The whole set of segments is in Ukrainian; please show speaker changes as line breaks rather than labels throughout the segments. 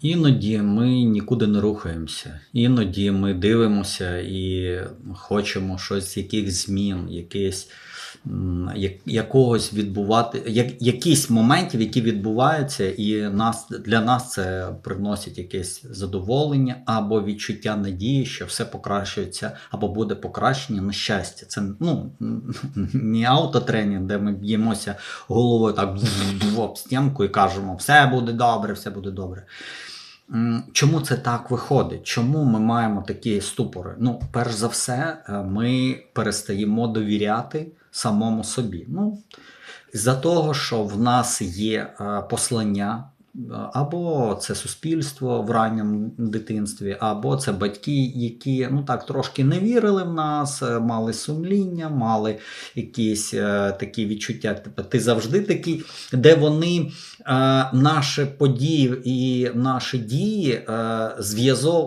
Іноді ми нікуди не рухаємося. Іноді ми дивимося і хочемо щось, якихось змін, якихось, м, як, якогось відбувати, як, якісь моментів, які відбуваються, і нас, для нас це приносить якесь задоволення або відчуття надії, що все покращується, або буде покращення на щастя. Це ну, не автотренінг, де ми б'ємося головою так об стінку і кажемо, все буде добре, все буде добре. Чому це так виходить? Чому ми маємо такі ступори? Ну, перш за все, е, ми перестаємо довіряти самому собі. Ну, за того, що в нас є е, послання, або це суспільство в ранньому дитинстві, або це батьки, які ну так трошки не вірили в нас, е, мали сумління, мали якісь е, такі відчуття. Типу, ти завжди такий, де вони е, наші події і наші дії е,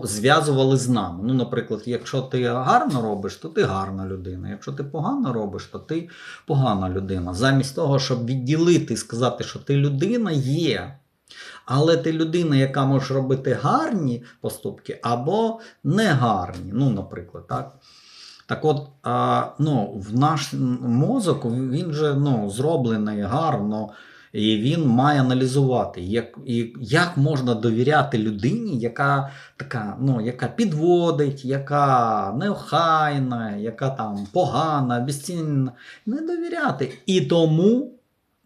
зв'язували з нами. Ну, наприклад, якщо ти гарно робиш, то ти гарна людина. Якщо ти погано робиш, то ти погана людина. Замість того, щоб відділити і сказати, що ти людина є. Але ти людина, яка може робити гарні поступки або негарні. Ну, наприклад, так. Так от, а, ну, в наш мозок він же ну, зроблений гарно, і він має аналізувати, як, і, як можна довіряти людині, яка така, ну, яка підводить, яка неохайна, яка там погана, безцінна. Не довіряти. І тому,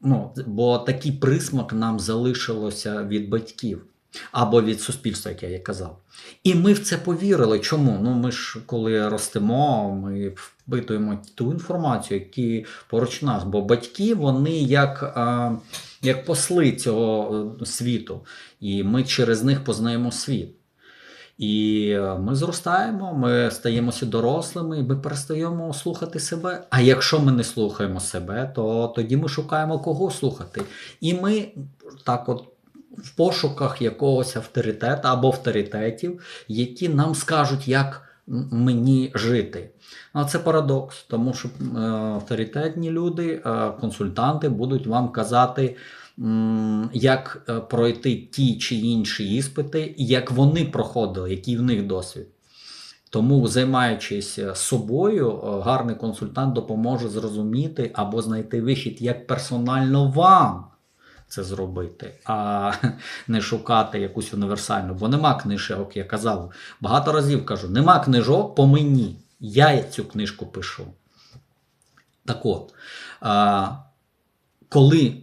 ну, бо такий присмак нам залишилося від батьків. Або від суспільства, як я і казав. І ми в це повірили. Чому? Ну ми ж коли ростемо, ми впитуємо ту інформацію, які поруч нас. Бо батьки, вони як, як посли цього е, світу, і ми через них познаємо світ. І е, ми зростаємо, ми стаємося дорослими, і ми перестаємо слухати себе. А якщо ми не слухаємо себе, то тоді ми шукаємо кого слухати. І ми так от в пошуках якогось авторитета або авторитетів, які нам скажуть, як мені жити. А це парадокс, тому що е, авторитетні люди, е, консультанти будуть вам казати, як е, пройти ті чи інші іспити, як вони проходили, який в них досвід. Тому, займаючись е, собою, е, гарний консультант допоможе зрозуміти або знайти вихід, як персонально вам це зробити, а не шукати якусь універсальну. Бо нема книжок, я казав. Багато разів кажу: нема книжок по мені. Я цю книжку пишу. Так от, коли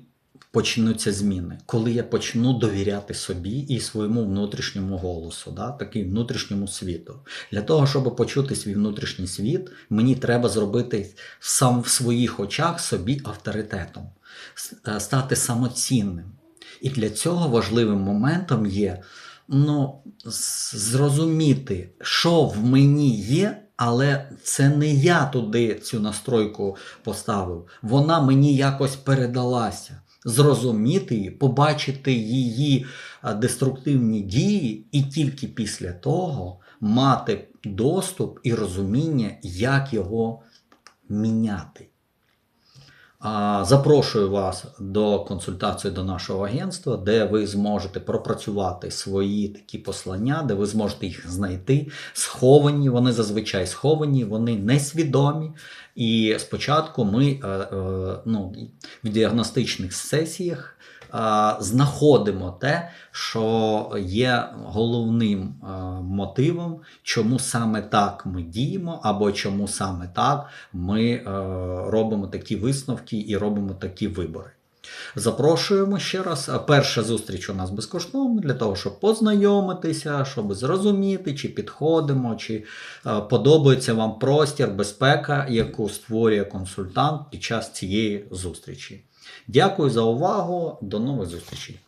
почнуться зміни, коли я почну довіряти собі і своєму внутрішньому голосу, да, такий внутрішньому світу. Для того, щоб почути свій внутрішній світ, мені треба зробити сам в своїх очах собі авторитетом, е, стати самоцінним. І для цього важливим моментом є ну, зрозуміти, що в мені є. Але це не я туди цю настройку поставив. Вона мені якось передалася. Зрозуміти її, побачити її деструктивні дії, і тільки після того мати доступ і розуміння, як його міняти. Запрошую вас до консультації до нашого агентства, де ви зможете пропрацювати свої такі послання, де ви зможете їх знайти. Сховані, вони зазвичай сховані, вони несвідомі. І спочатку ми е, е, ну, в діагностичних сесіях е, знаходимо те, що є головним мотивом, чому саме так ми діємо, або чому саме так ми робимо такі висновки і робимо такі вибори. Запрошуємо ще раз. Перша зустріч у нас безкоштовна для того, щоб познайомитися, щоб зрозуміти, чи підходимо, чи подобається вам простір, безпека, яку створює консультант під час цієї зустрічі. Дякую за увагу. До нових зустрічей.